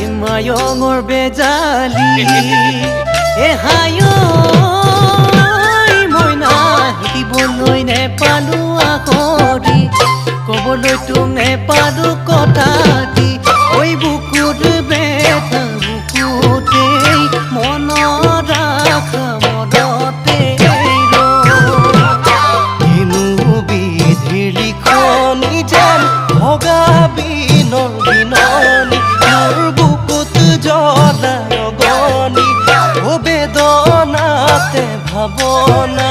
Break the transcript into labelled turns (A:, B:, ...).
A: হিমায়ঙৰ বেজালি। এ এহায়ো মইনা শিকিবলৈ নেপালো আকৰি ক'বলৈ তোক নেপালো কথাটি ঐ বুকুত বেটা বুকুতেই মনত ৰাখা মনতে কিনো বিধিৰ লিখনি যেন ভগা বিনৰ বিননি অগনি ও বেদনাতে ভাৱনা